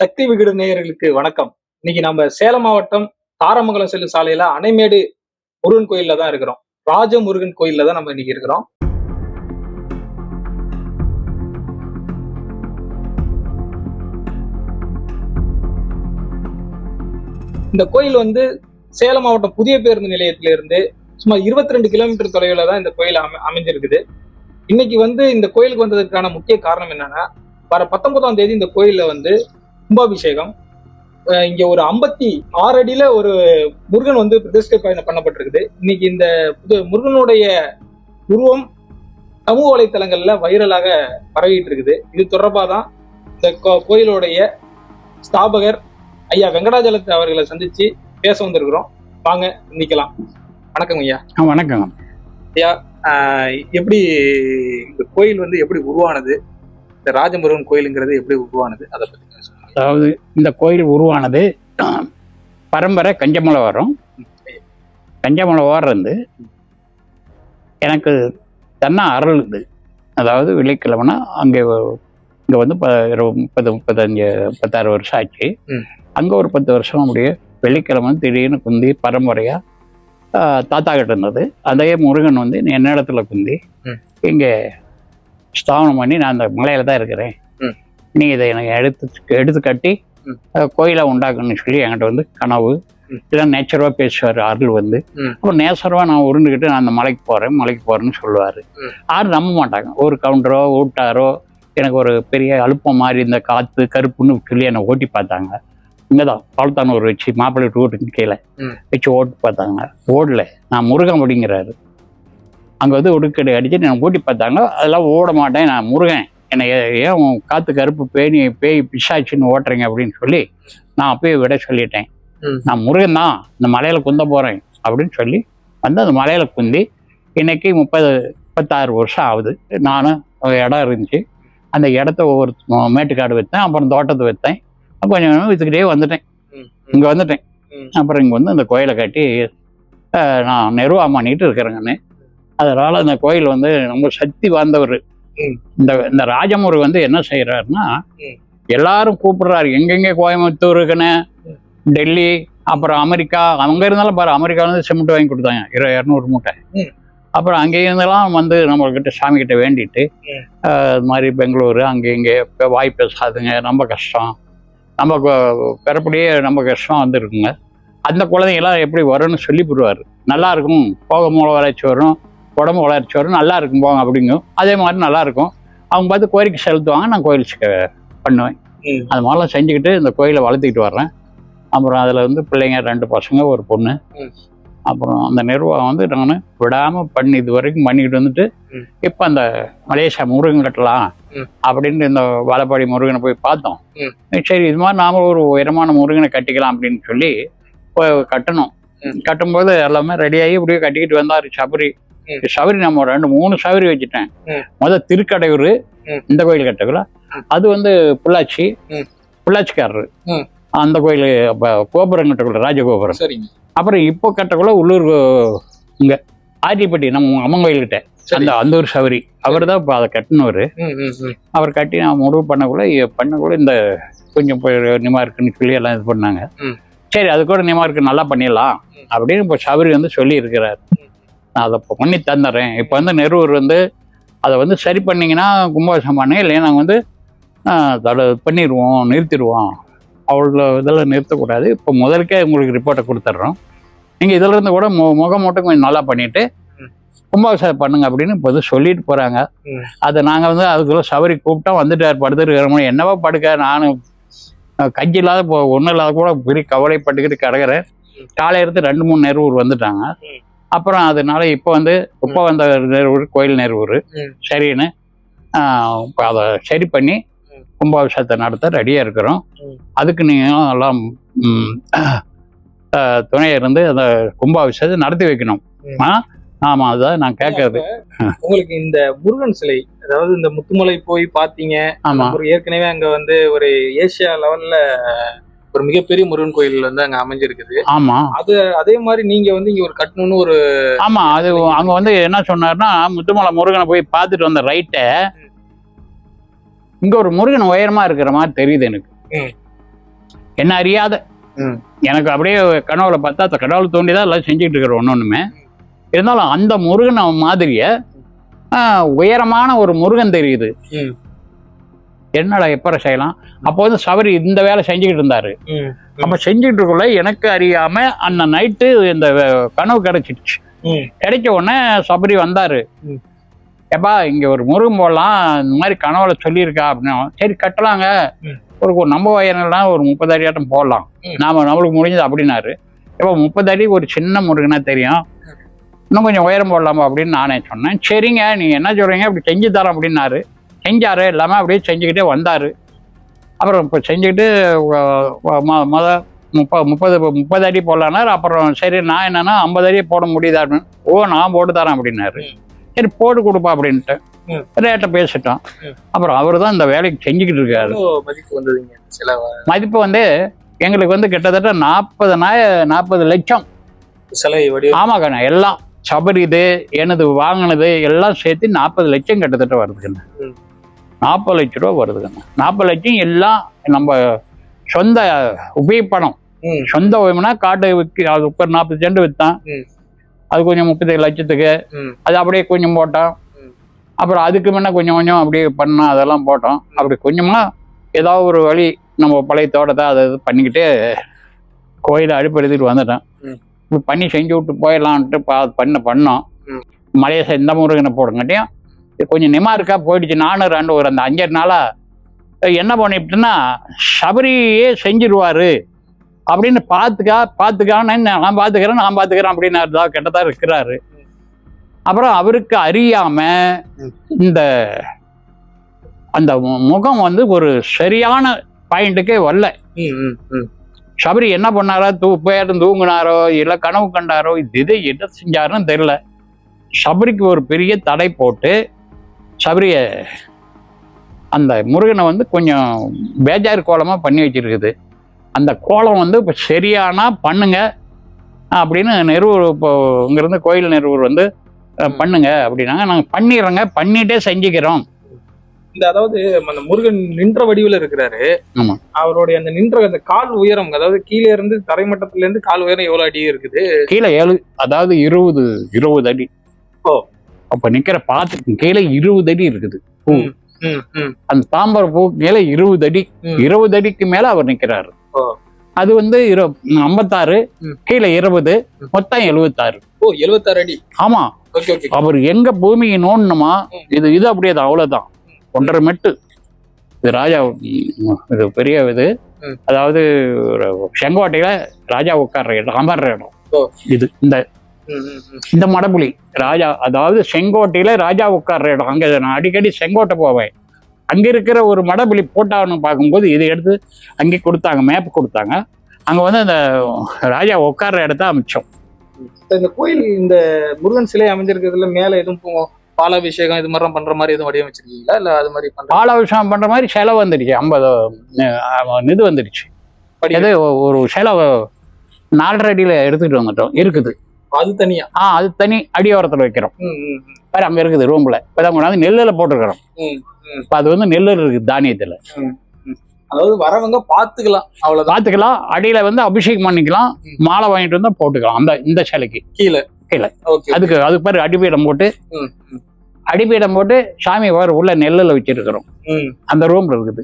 சக்தி விகிட நேயர்களுக்கு வணக்கம். இன்னைக்கு நம்ம சேலம் மாவட்டம் தாரமங்கலம் செல்லும் சாலையில அணைமேடு முருகன் கோயில்ல தான் இருக்கிறோம். ராஜ முருகன் கோயில்ல தான் நம்ம இன்னைக்கு இருக்கிறோம். இந்த கோயில் வந்து சேலம் மாவட்டம் புதிய பேருந்து நிலையத்தில இருந்து சுமார் 22 ரெண்டு கிலோமீட்டர் தொலைவில் தான் இந்த கோயில் அமை அமைஞ்சிருக்குது. இன்னைக்கு வந்து இந்த கோயிலுக்கு வந்ததுக்கான முக்கிய காரணம் என்னன்னா வர பத்தொன்பதாம் தேதி இந்த கோயிலில் வந்து கும்பாபிஷேகம். இங்க ஒரு ஐம்பத்தி ஆறு அடியில ஒரு முருகன் வந்து பிரதிஷ்டை பண்ண- பண்ணப்பட்டிருக்குது. இன்னைக்கு இந்த புது முருகனுடைய உருவம் சமூக வலைத்தளங்கள்ல வைரலாக பரவிட்டு இருக்குது இது தொடர்பாக தான் இந்த கோயிலுடைய ஸ்தாபகர் ஐயா வெங்கடாஜலத்தை அவர்களை சந்திச்சு பேச வந்திருக்கிறோம். வாங்க நிக்கலாம். வணக்கம் ஐயா. வணக்கம். ஆஹ் எப்படி இந்த கோயில் வந்து எப்படி உருவானது? இந்த ராஜமுருகன் கோயிலுங்கிறது எப்படி உருவானது? அதை பத்தி. அதாவது இந்த கோயில் உருவானது பரம்பரை கஞ்சமலை வரும் கஞ்சமலை இருந்து எனக்கு தன்னா அருளுது அதாவது வெள்ளிக்கிழமைனா அங்கே இங்கே வந்து முப்பது முப்பத்தஞ்சு முப்பத்தாறு வருஷம் ஆச்சு. அங்கே ஒரு பத்து வருஷம் அப்படியே வெள்ளிக்கிழமை திடீர்னு குந்தி பரம்பரையாக தாத்தா கிட்ட இருந்தது அதே முருகன் வந்து என்னிடத்துல குந்தி ம். இங்கே ஸ்தாபனம் பண்ணி நான் அந்த மலையில தான் இருக்கிறேன். நீ இதை எனக்கு எடுத்து எடுத்து கட்டி கோயிலா உண்டாக்கணும்னு சொல்லி என்கிட்ட வந்து கனவு. இதெல்லாம் நேச்சுரவா பேசுவார் அருள் வந்து. அப்புறம் நேச்சரவா நான் உருண்டுக்கிட்டு நான் அந்த மலைக்கு போறேன் மலைக்கு போறேன்னு சொல்லுவாரு. யாரும் நம்ப மாட்டாங்க. ஒரு கவுண்டரோ ஊட்டாரோ எனக்கு ஒரு பெரிய அழுப்பம் மாதிரி இந்த காத்து கருப்புன்னு சொல்லி என்னை ஓட்டி பார்த்தாங்க. இங்கதான் பால்தானூர் வச்சு மாப்பிள்ளை ரோட்டுக்கு கீழே. வச்சு ஓட்டு பார்த்தாங்க. ஓடல. நான் முருகன் அப்படிங்கிறாரு. அங்க வந்து உடுக்கடி அடிச்சு நான் ஓட்டி பார்த்தாங்க. அதெல்லாம் ஓட மாட்டேன் நான் முருகன். என்னை ஏன் உன் காத்து கருப்பு பேணி பேய் பிசாச்சுன்னு ஓட்டுறீங்க அப்படின்னு சொல்லி நான் அப்பயே விட சொல்லிட்டேன். நான் முருகன் தான் இந்த மலையில குந்த போறேன் அப்படின்னு சொல்லி வந்து அந்த மலையில குந்தி இன்னைக்கு முப்பது முப்பத்தாறு வருஷம் ஆகுது. நானும் ஒரு இடம் இருந்துச்சு. அந்த இடத்த ஒவ்வொரு மேட்டுக்காடு வைத்தேன் அப்புறம் தோட்டத்தை வைத்தேன். கொஞ்சம் கொஞ்சமாக வித்துக்கிட்டே வந்துட்டேன். இங்கே வந்துட்டேன். அப்புறம் இங்கே வந்து இந்த கோயிலை கட்டி நான் நிர்வாகம் பண்ணிட்டு இருக்கிறேங்கன்னு அதனால இந்த கோயில் வந்து ரொம்ப சக்தி வாய்ந்தவர். இந்த இந்த ராஜமுரு வந்து என்ன செய்யறாருன்னா. எல்லாரும் கூப்பிடுறாரு. எங்கெங்க கோயம்புத்தூருக்குன்னு. டெல்லி அப்புறம் அமெரிக்கா. அங்க இருந்தாலும் பாரு அமெரிக்கால இருந்து சிமெண்ட் வாங்கி கொடுத்தாங்க. இரு இரநூறு மூட்டை. அப்புறம் அங்கே இருந்தெல்லாம் வந்து நம்மக்கிட்ட சாமி கிட்ட வேண்டிட்டு இது மாதிரி பெங்களூரு அங்கே இங்கே வாய் பேசாதுங்க. ரொம்ப கஷ்டம். நம்ம பிறப்படியே ரொம்ப கஷ்டம் வந்துருக்குங்க. அந்த குழந்தைங்களாம் எப்படி வரும்னு சொல்லி போடுவார். நல்லா இருக்கும். போக மூளை வளர்ச்சி வரும். உடம்பு வளர்ச்சி வரும் நல்லா இருக்கும் போங்க அப்படிங்கும் அதே மாதிரி நல்லா இருக்கும் அவங்க பார்த்து கோரிக்கை செலுத்துவாங்க நான் கோயில் பண்ணுவேன். அது மாதிரிலாம் செஞ்சுக்கிட்டு இந்த கோயிலை வளர்த்துக்கிட்டு வர்றேன் அப்புறம் அதில் வந்து பிள்ளைங்க ரெண்டு பசங்க ஒரு பொண்ணு. அப்புறம் அந்த நிர்வாகம் வந்து நான் விடாமல் பண்ணி இது வரைக்கும் பண்ணிக்கிட்டு வந்துட்டு. இப்போ அந்த மலேசியா முருகன் கட்டலாம் ம். அப்படின்ட்டு இந்த வாழப்பாடி முருகனை போய் பார்த்தோம். சரி இது மாதிரி நாம ஒரு உயரமான முருகனை கட்டிக்கலாம் அப்படின்னு சொல்லி கட்டணும். கட்டும்போது எல்லாமே ரெடியாகி இப்படியே கட்டிக்கிட்டு வந்தார் சபரி ம். சபரி நம்ம ரெண்டு மூணு சபரி வச்சுட்டேன் ம். முத திருக்கடையூர். இந்த கோயில் கட்டக்குள்ள. அது வந்து பொள்ளாச்சி. பொள்ளாச்சிக்காரரு. அந்த கோயில் கோபுரம் கட்டக்குள்ள ராஜகோபுரம் அப்புறம் இப்போ கட்டக்குள்ள உள்ளூர் இங்க ஆதிப்பட்டி நம்ம அம்மன் கோயில்கிட்ட சரி அந்த அந்தூர் சவரி அவர் தான் இப்போ அதை கட்டினவர். அவர் கட்டி நான் முடிவு பண்ணக்குள்ள பண்ணக்குள்ள இந்த கொஞ்சம் நிமா இருக்குன்னு சொல்லி எல்லாம் இது பண்ணாங்க. சரி அது கூட நிமா இருக்கு நல்லா பண்ணிடலாம். அப்படின்னு இப்போ சபரி வந்து சொல்லி இருக்கிறார் நான் அதை பண்ணி தந்துடுறேன். இப்போ வந்து நெருவர் வந்து அதை வந்து சரி பண்ணீங்கன்னா கும்பாபிஷேகம் பண்ணேன் இல்லையா நாங்கள் வந்து தட பண்ணிடுவோம் நிறுத்திடுவோம். அவ்வளோ இதெல்லாம் நிறுத்தக்கூடாது. இப்போ முதலுக்கே உங்களுக்கு ரிப்போர்ட்டை கொடுத்துட்றோம். நீங்கள் இதில் இருந்து கூட மு முகம் மட்டும் கொஞ்சம் நல்லா பண்ணிட்டு ம். கும்பாபிஷேகம் பண்ணுங்க அப்படின்னு இப்போ வந்து சொல்லிட்டு போகிறாங்க. அதை நாங்கள் வந்து அதுக்குள்ள சவரி கூப்பிட்டா வந்துட்டார். படுத்துருக்கிறோம் என்னவா படுக்க? நானும் அஹ், கஞ்சி இல்லாத இப்போ ஒன்றும் இல்லாத கூட பெரிய கவலைப்பட்டுக்கிட்டு கிடக்குறேன். காலையில இருந்து ரெண்டு மூணு நெருவூர் வந்துட்டாங்க. அப்புறம் அதனால இப்போ வந்து இப்போ வந்த நெருவூர் கோயில் நெருவூர். சரின்னு இப்போ அதை சரி பண்ணி. கும்பாபிஷேகத்தை நடத்த ரெடியாக இருக்கிறோம். அதுக்கு நீங்கள் எல்லாம் துணை இருந்து அந்த கும்பாபிஷேகத்தை நடத்தி வைக்கணும் ம். ஆ ஆமாம் அதுதான் நான் கேட்கறது உங்களுக்கு இந்த முருகன் சிலை அதாவது இந்த முத்துமலை போய் பாத்தீங்க ஆமாம் ஒரு ஏற்கனவே அங்க வந்து ஒரு ஏசியா லெவல்ல ஒரு மிகப்பெரிய முருகன் கோயில் வந்து அங்க அமைஞ்சிருக்குது. ஆமாம் அது அதே மாதிரி நீங்க வந்து இங்க ஒரு கட்டணும்னு ஒரு ஆமா அது அங்க வந்து என்ன சொன்னாருன்னா முத்துமலை முருகனை போய் பார்த்துட்டு வந்த ரைட்டை இங்க ஒரு முருகன் உயரமா இருக்கிற மாதிரி தெரியுது எனக்கு. என்ன அறியாத. எனக்கு அப்படியே கனவுல பார்த்தா அந்த கடவுள் தோண்டி தான் எல்லாம் செஞ்சுட்டு இருக்கிறோம் ஒன்று ஒன்றுமே இருந்தாலும் அந்த முருகன் மாதிரிய உயரமான ஒரு முருகன் தெரியுது. என்னடா எப்பற செய்யலாம்? அப்போ வந்து சபரி இந்த வேலை செஞ்சுக்கிட்டு இருந்தாரு. ம். அப்ப செஞ்சுட்டு இருக்கக்குள்ள எனக்கு அறியாம அந்த நைட்டு இந்த கனவு கிடைச்சிடுச்சு. கிடைச்ச உடனே சபரி வந்தாரு. ம். ஏப்பா இங்க ஒரு முருகன் போடலாம் இந்த மாதிரி கனவுல சொல்லியிருக்கா அப்படின்னு. சரி கட்டலாங்க. ஒரு நம்ம வயரெல்லாம் ஒரு முப்பது அடி ஆட்டம் போடலாம். நாம நம்மளுக்கு முடிஞ்சது அப்படின்னாரு. இப்போ முப்பது அடி ஒரு சின்ன முருகனா தெரியும். இன்னும் கொஞ்சம் உயரம் போடலாமா அப்படின்னு நானே சொன்னேன். சரிங்க நீங்க என்ன சொல்றீங்க அப்படி செஞ்சு தரேன் அப்படின்னாரு. செஞ்சாரு. எல்லாமே அப்படியே செஞ்சுக்கிட்டே வந்தாரு. அப்புறம் இப்போ செஞ்சுக்கிட்டு மொத முப்ப முப்பது முப்பது அடி போடலான்னாரு அப்புறம் சரி நான் என்னன்னா ஐம்பது அடி போட முடியுதான்னு ஓ நான் போட்டு தரேன் அப்படின்னாரு. சரி போட்டு கொடுப்பா அப்படின்ட்டு. ரேட்டை பேசிட்டோம். அப்புறம் அவர் தான் இந்த வேலைக்கு செஞ்சுக்கிட்டு இருக்காரு. மதிப்பு வந்ததுங்க மதிப்பு வந்து எங்களுக்கு வந்து கிட்டத்தட்ட நாற்பது நாய நாற்பது லட்சம். சிலை வடிவம்? ஆமாக்கண்ணா எல்லாம் சபரி இது எனது வாங்கினது எல்லாம் சேர்த்து நாற்பது லட்சம் கிட்டத்தட்ட வருதுங்கண்ணா. நாற்பது லட்ச ரூபா வருதுங்கண்ணா நாற்பது லட்சம் எல்லாம் நம்ம சொந்த உபயோகப்பணம். சொந்த உபயோகம்னா காட்டு விற்க அது ஒரு நாற்பது சென்ட் விற்றான். அது கொஞ்சம் முப்பத்தேழு லட்சத்துக்கு. அது அப்படியே கொஞ்சம் போட்டோம். அப்புறம் அதுக்கு முன்ன கொஞ்சம் கொஞ்சம் அப்படியே பண்ணோம் அதெல்லாம் போட்டோம் அப்படி கொஞ்சமா ஏதாவது ஒரு வழி நம்ம பழைய தோட்டத்தை அதை இது பண்ணிக்கிட்டு கோயிலை அடுப்பு எடுத்துட்டு வந்துட்டோம். இப்படி பண்ணி செஞ்சு விட்டு போயிடலான்ட்டு பா பண்ண பண்ணோம் ம். மலையை செ- இந்த முருகனை போடுங்காட்டியும் கொஞ்சம் நிமா இருக்கா போயிடுச்சு. நானும் ரெண்டு ஒரு அந்த அஞ்சாறு நாளா. அஹ் என்ன பண்ணிவிட்டுன்னா சபரியே செஞ்சிருவாரு. அப்படின்னு பார்த்துக்கா பார்த்துக்கான்னு நான் பார்த்துக்கிறேன் நான் பார்த்துக்கிறேன் அப்படின்னு தான் கெட்டதா இருக்கிறாரு. அப்புறம் அவருக்கு அறியாம. இந்த அந்த முகம் வந்து ஒரு சரியான பாயிண்ட்டுக்கே வரல. சபரி என்ன பண்ணாரோ தூ பேர் தூங்குனாரோ இல்ல கனவு கண்டாரோ இது இதை என்ன செஞ்சாருன்னு தெரியல. சபரிக்கு ஒரு பெரிய தடை போட்டு சபரிய அந்த முருகனை வந்து கொஞ்சம் பேஜார் கோலமா பண்ணி வச்சிருக்குது. அந்த கோலம் வந்து இப்போ சரியானா பண்ணுங்க அப்படின்னு நிறுவூர் இப்போ இங்கிருந்து கோயில் நிறுவூர் வந்து பண்ணுங்க அப்படின்னாங்க. நாங்கள் பண்ணிடுறோங்க பண்ணிட்டே செஞ்சுக்கிறோம். இந்த அதாவது அந்த முருகன் நின்ற வடிவில் இருக்கிறாரு. அவருடைய அந்த நின்ற அந்த கால் உயரம் அதாவது கீழே இருந்து தரைமட்டத்துல இருந்து கால் உயரம் எவ்வளவு அடி இருக்குது? கீழே ஏழு அதாவது இருபது இருபது அடி. ஓ. அப்ப நிக்கிற பாத்து கீழே இருபது அடி இருக்குது பூ ம், ம், ம், அந்த தாம்பர பூ கீழே இருபது அடி. இருபது அடிக்கு மேல அவர் நிக்கிறாரு. அது வந்து இரு ஐம்பத்தாறு. கீழே இருபது மொத்தம் எழுபத்தாறு ஓ எழுபத்தாறு அடி ஆமா அவர் எங்க பூமியை நோண்டணுமா. இது இது அப்படியே தான் அவ்வளவுதான் ஒன்றரை மெட்டு இது ராஜா இது பெரிய இது. அதாவது செங்கோட்டையில ராஜா உட்கார்ற இடம் அமர்ற இடம். இது இந்த. இந்த மடப்புலி. ராஜா அதாவது செங்கோட்டையில ராஜா உட்கார்ற இடம். அங்க நான் அடிக்கடி செங்கோட்டை போவேன். அங்க இருக்கிற ஒரு மடப்புலி போட்டான்னு பார்க்கும்போது இதை எடுத்து அங்கே கொடுத்தாங்க மேப் கொடுத்தாங்க. அங்க வந்து அந்த ராஜா உட்கார்ற இடத்த அமைச்சோம். இந்த கோயில் இந்த முருகன் சிலை அமைஞ்சிருக்கிறதுல மேல எதுவும் பாலாபிஷேகம் இது மாதிரிலாம் பண்ற மாதிரி எதுவும் வடிவமைச்சிருக்கீங்களா? இல்ல அது மாதிரி பாலாபிஷேகம் பண்ற மாதிரி செலவு வந்துடுச்சு. ஐம்பது இது எது ஒரு செலவு நாலரை அடியில எடுத்துட்டு வந்துட்டோம். இருக்குது. அது தனியா? ஆ அது தனி அடியோரத்துல வைக்கிறோம். வேற அங்க இருக்குது ரூம்ல இப்பதான் கொண்டாந்து நெல்லுல போட்டுருக்கிறோம். இப்ப அது வந்து நெல்லு இருக்குது தானியத்துல. அதாவது வரவங்க பாத்துக்கலாம் அவ்வளவுதான். பாத்துக்கலாம் அடியில வந்து அபிஷேகம் பண்ணிக்கலாம். மாலை வாங்கிட்டு வந்தா போட்டுக்கலாம். அந்த இந்த சிலைக்கு. கீழே. கீழே. அதுக்கு அதுக்கு பேர் அடிப்பீடம் போட்டு அடிப்பீடம் போட்டு சாமி வேறு உள்ள நெல்லுல வச்சிருக்கிறோம். அந்த ரூம்ல இருக்குது.